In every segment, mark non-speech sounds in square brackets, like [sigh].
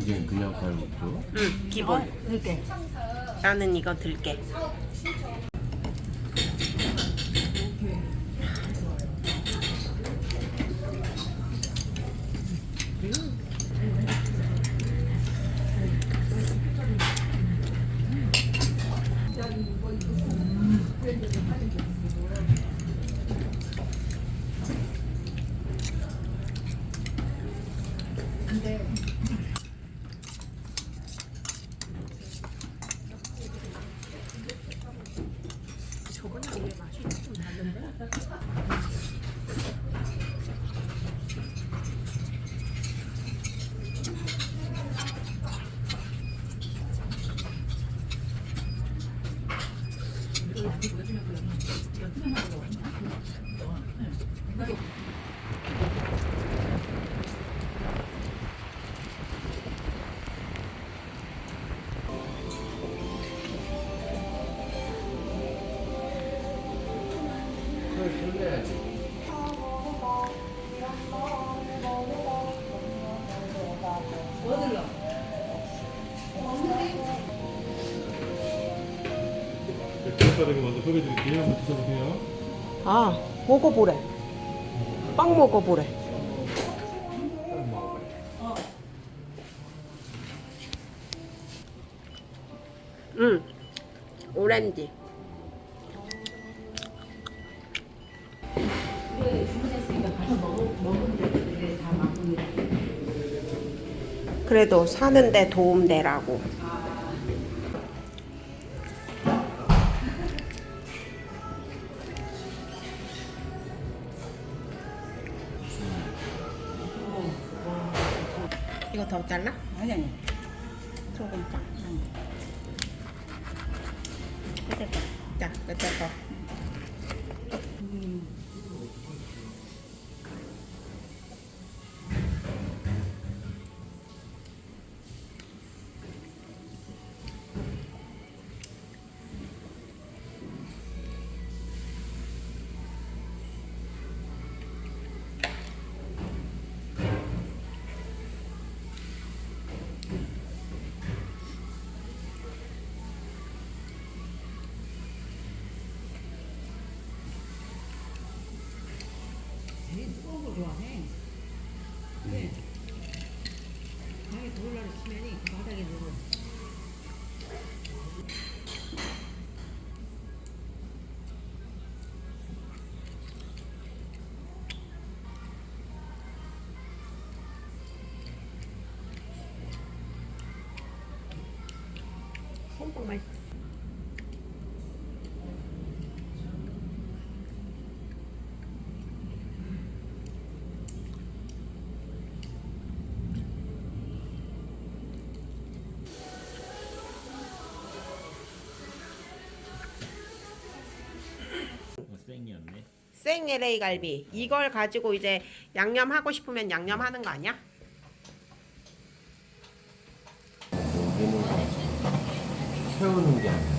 이게 그냥 갈비죠? 응, 기본. 이렇게. 나는 이거 들게. Thank [laughs] you. 대파를 먼저 소개드릴게요. 한번 드셔보세요. 아, 먹어보래. 빵 먹어보래. 응, 오렌지. 그래도 사는데 도움되라고. 더 잘라? 아니 아니. 조금 딱. 끝에 거. 자, 끝 생이었네. 생 LA 갈비. 이걸 가지고 이제 양념 하고 싶으면 양념 하는 거 아니야? 여기는 세우는 게 아니고.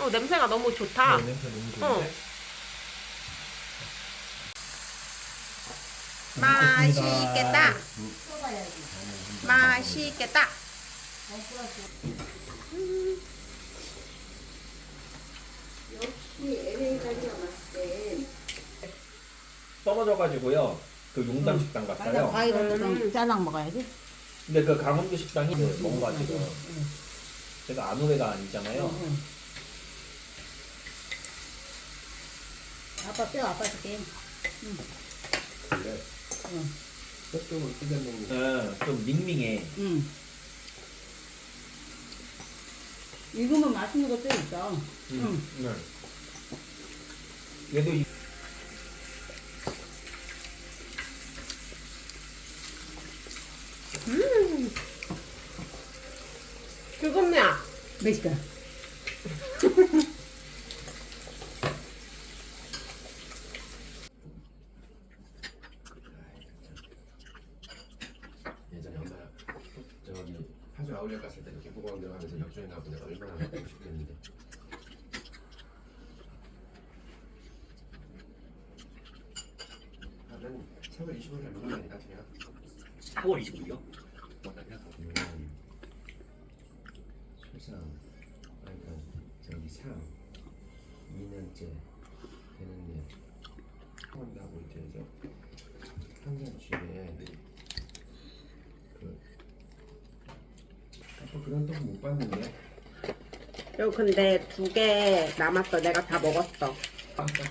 어, 냄새가 너무 좋다. 네, 냄새 너무 좋은데? 어. 맛있겠다. 맛있겠다. 떨어져가지고요. 그 용담 식당 맞아. 갔어요. 과일을 좀 짜랑 먹어야지. 근데 그 강원도 식당이 그 먹어가지고 제가 아노래가 아니잖아요. 아빠 뼈 아빠 줄게. 그래. 응. 뼈쪽을 뜯어 먹는 거. 네, 좀 밍밍해. 응. 익으면 맛있는 것도 있어. 응. 네. 얘도 이- 음. 그겁냐? 맛있다. 걱정이나 보네. 얼마나 먹고 싶겠는데. 아, 난 3월 25일 누나니까 그냥 4월 25일이요? 음, 세상 그러니까 저기 상 2년째 되는데 한다고 이제 저 한잔치에 그 아빠 그런 떡 못 봤는데 요 근데 두 개 남았어. 내가 다 먹었어. 깜짝이야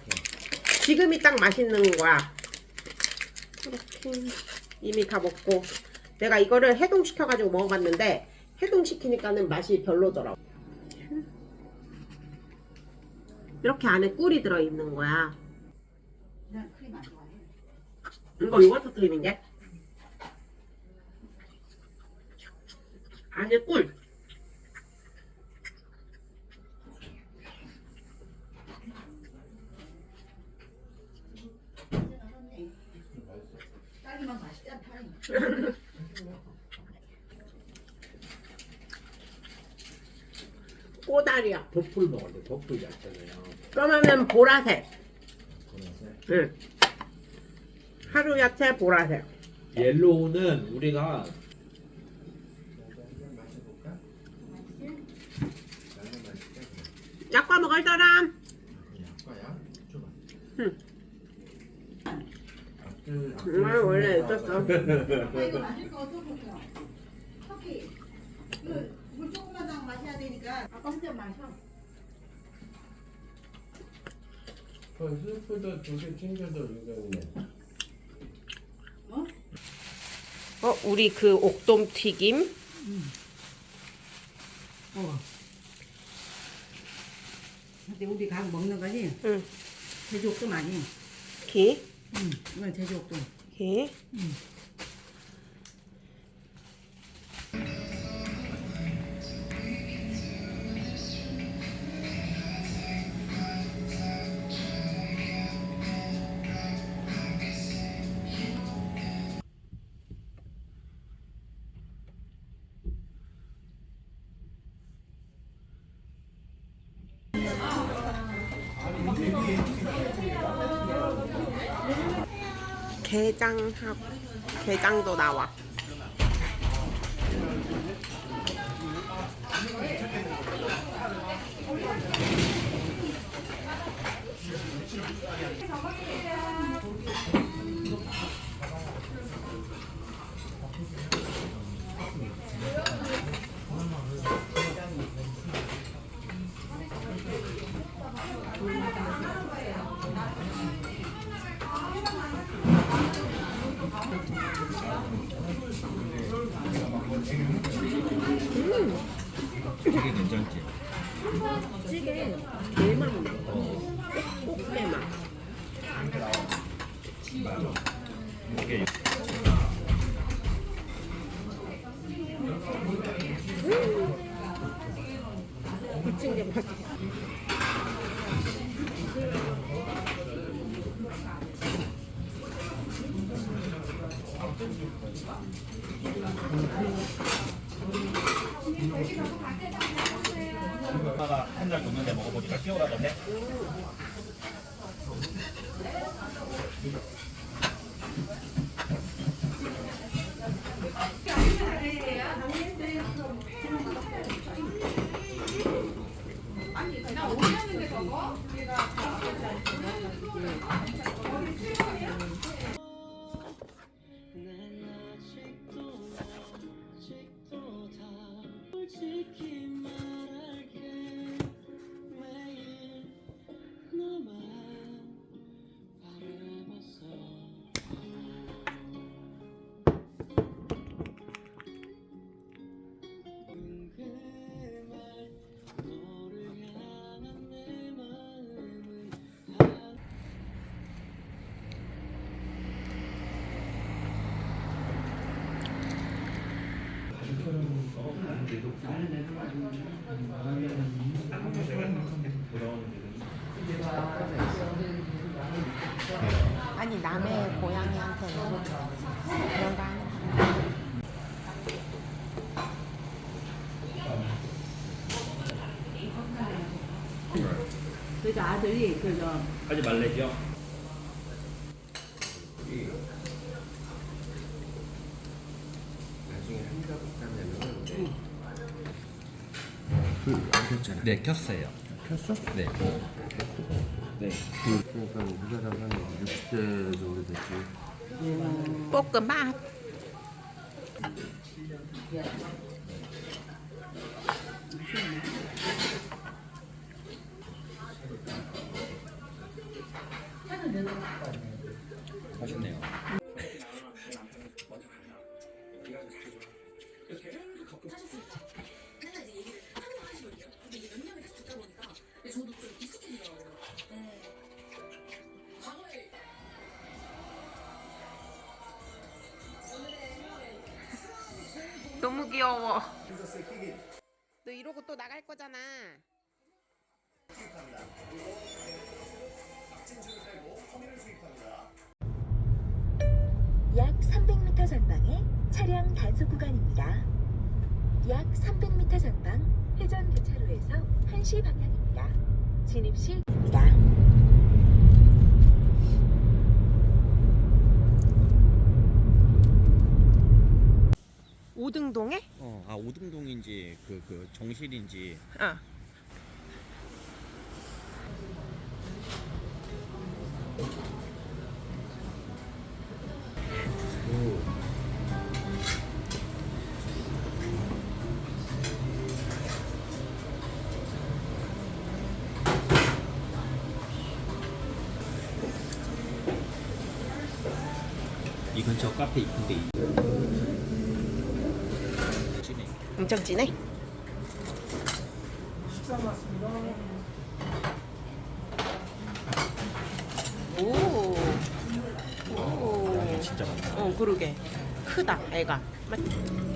지금이 딱 맛있는 거야. 이렇게 이미 다 먹고 내가 이거를 해동시켜가지고 먹어봤는데 해동시키니까는 맛이 별로더라고. 이렇게 안에 꿀이 들어있는 거야. 좋아해. 이거 요거트 크림인데? 안에 꿀. 딸기만 맛있지 않다. 먹을 때 버플 얇잖아요. 그러면은 보라색. 보라색. 응. 하루 야채 보라색. 옐로우는 우리가 약과 먹을 사람. 줘봐 응. 앞들 음, 원래 있었어. [laughs] 아빠 이거 마실 거 어떡해요? 커피. 그, 물 조금만 더 마셔야 되니까 아빠 한잔 마셔. 그 스프도 두 개 챙겨서 이거네 어? 어, 우리 그 옥돔 튀김. 어. 근데 우리 각 먹는 거지? 응. 제주옥도 많이. 기. 응. 이건 제주옥도. 기. 게장하고 게장도 나와. 되게 괜찮지? 찌개 게만 먹어. 꼭게만. 미친 데도 다른 데도 아니 남의 고양이한테는 그런 거 하는 그러니까 아들이 그저 하지 말래죠. 네, 켰어요. 켰어? 네. 네. 그러니까 한 60대 정도 됐지. 볶음밥. 맛있네요. 거잖아. 약 300m 전방에 차량 단속 구간입니다. 약 300m 전방 회전 교차로에서 1시 방향입니다. 진입 시입니다. 오등동에? 오등동인지 그 그 정실인지 어. 이 근처 카페 이쁜데. 엄청 진해. 오. 오. 진짜 많다. 어, 그러게. 크다, 애가. 맞-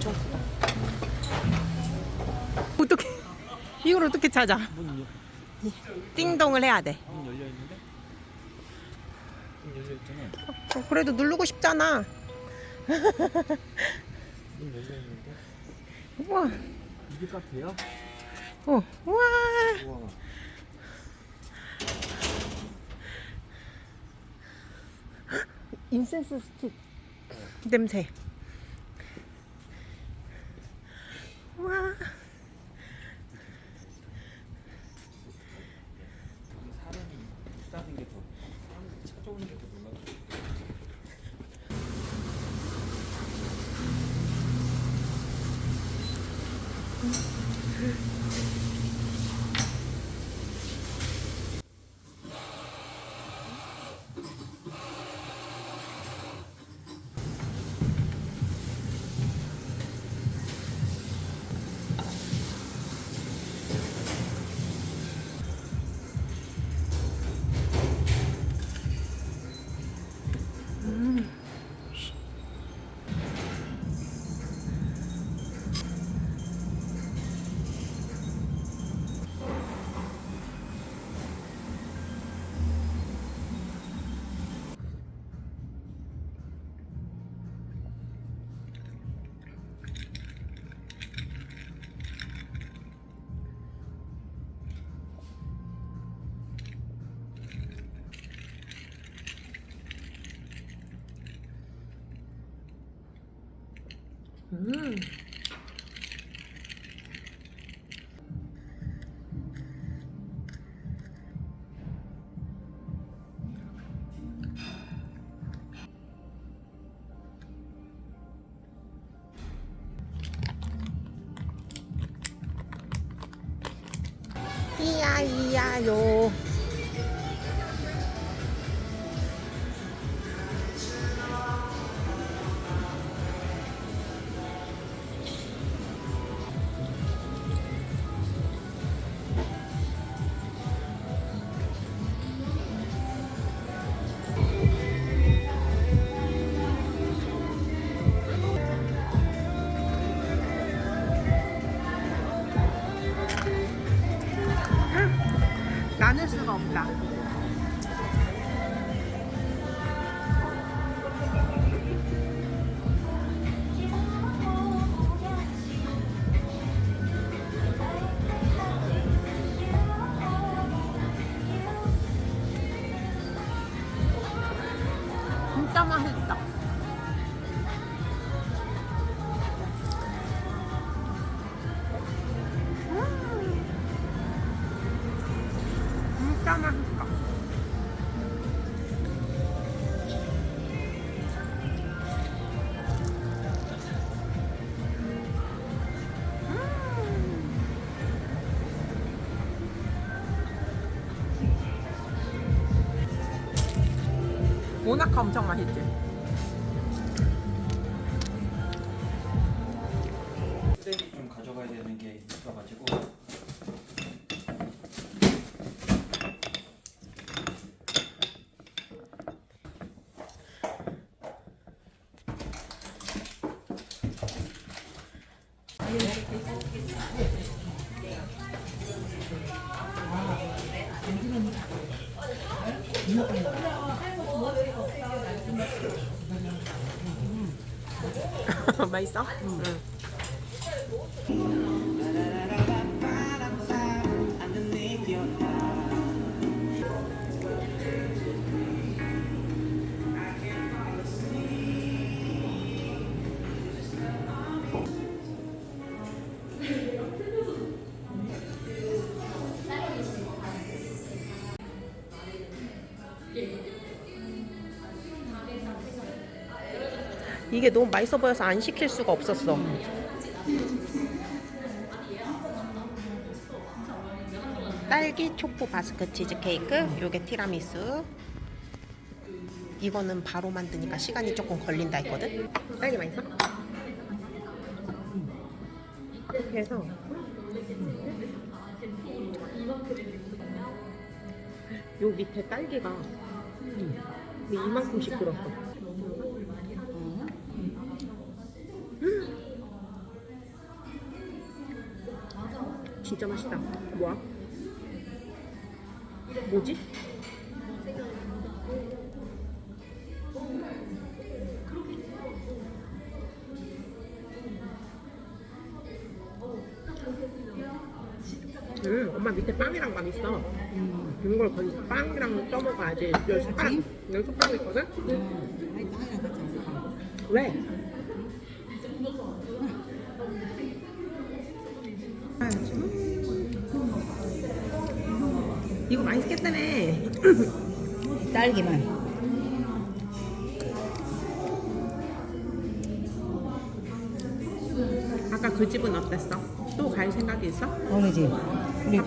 엄청 크다. 어떻게 이걸 어떻게 찾아? 문, 여- 띵동을 해야 돼. 문 열려 있는데? 문 열려 있잖아. 어, 그래도 누르고 싶잖아. 문 열려 있는데? 우와, 이게 카페야? 어, 우와. 우와. 인센스 스틱 냄새. 와. 음. 사람이 비싸는 게더 사람들이 찾아오는 게더 놀라워. 음. 이 진짜 맛있다. 엄청 맛있지? 쓰레기 좀 가져가야 되는 게 있어가지고 맛있어? 응. 이게 너무 맛있어 보여서 안 시킬 수가 없었어. 딸기 초코 바스크 치즈 케이크, 요게 티라미수. 이거는 바로 만드니까 시간이 조금 걸린다 했거든. 딸기 맛있어? 이렇게 해서 요 밑에 딸기가 이만큼씩 들었어. 진짜 맛있다. 뭐야? 뭐지? 음, 엄마 밑에 빵이랑 감 있어. 이걸 거의 빵이랑 떠먹어야지. 여기 숟가락, 여기 숟가락 있거든? 왜? 이거 맛있 겠다며. 딸기만. 아까 그 집은 어땠어? 또 갈 생각이 있어? 어느 집? 우리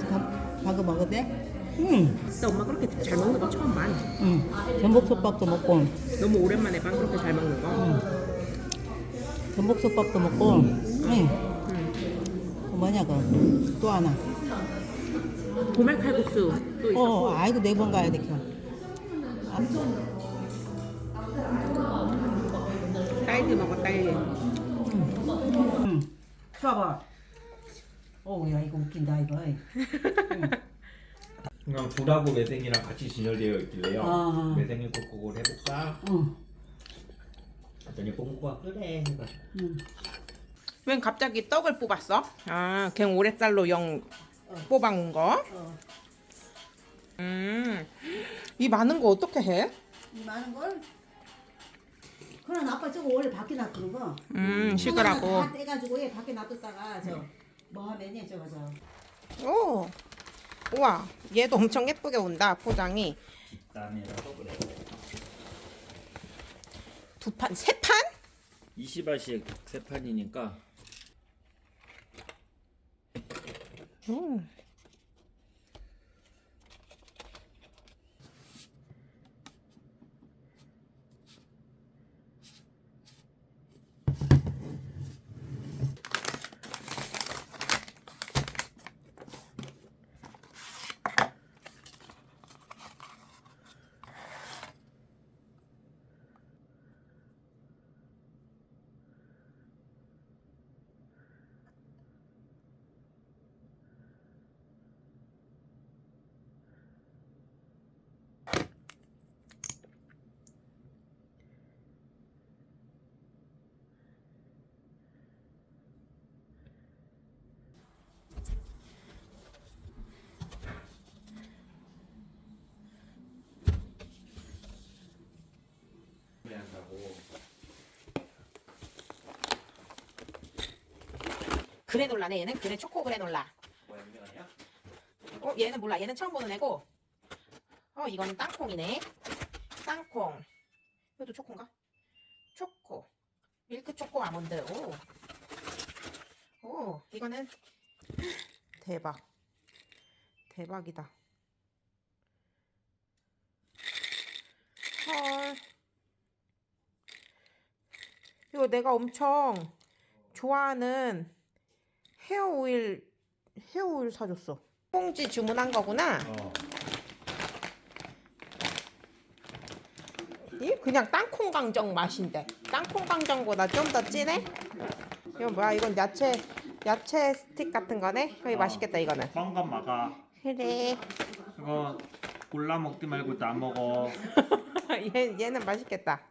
방금 먹었대? 응, 근데 엄마 그렇게 잘 먹는 거 처음 봐. 응. 전복솥밥도 먹고, 너무 오랜만에 봐 그렇게 잘 먹는 거. 전복솥밥도 먹고, 응. 그 뭐냐, 그, 또 하나. 고말 칼국수 또 있었고. 어, 아이고, 네번 가야 돼, 그. 딸기 먹어 딸기. 응. 봐봐. 오, 야, 이거 웃긴다, 이거. [laughs] 그냥 불하고 매생이랑 같이 진열되어 있길래요. 아. 매생이 국국을 해볼까? 응. 그랬더니 뽕꾸가 그래 해가지고 응. 웬 갑자기 떡을 뽑았어? 아, 갱 오랫살로 영 뽑아온 거. 음, 이 많은 거 어떻게 해? 이 많은 걸? 그럼 아빠 저거 원래 밖에 놔두는 거. 음다 떼가지고 얘 밖에 놔뒀다가 저 뭐 하면은 저거 저. 오 우와 얘도 엄청 예쁘게 온다 포장이 다음에라도 그래. 두판 세 판? 20알씩 세 판이니까 음. 그래놀라네 얘는? 그래 초코 그래놀라. 뭐야 유명하냐? 어 얘는 몰라. 얘는 처음 보는 애고. 어 이거는 땅콩이네. 땅콩. 이것도 초코인가? 초코. 밀크 초코 아몬드. 오. 오 이거는 대박. 대박이다. 헐 이거 내가 엄청 좋아하는 헤어 오일 헤어 오일 사줬어 뽕지 주문한 거구나 어. 이 그냥 땅콩 강정 맛인데 땅콩 강정보다 좀 더 진해? 이건 뭐야 이건 야채 야채 스틱 같은 거네 여기 어. 맛있겠다 이거는 뻥건 막아. 그래 이거 골라 먹지 말고 다 먹어. [laughs] 얘, 얘는 맛있겠다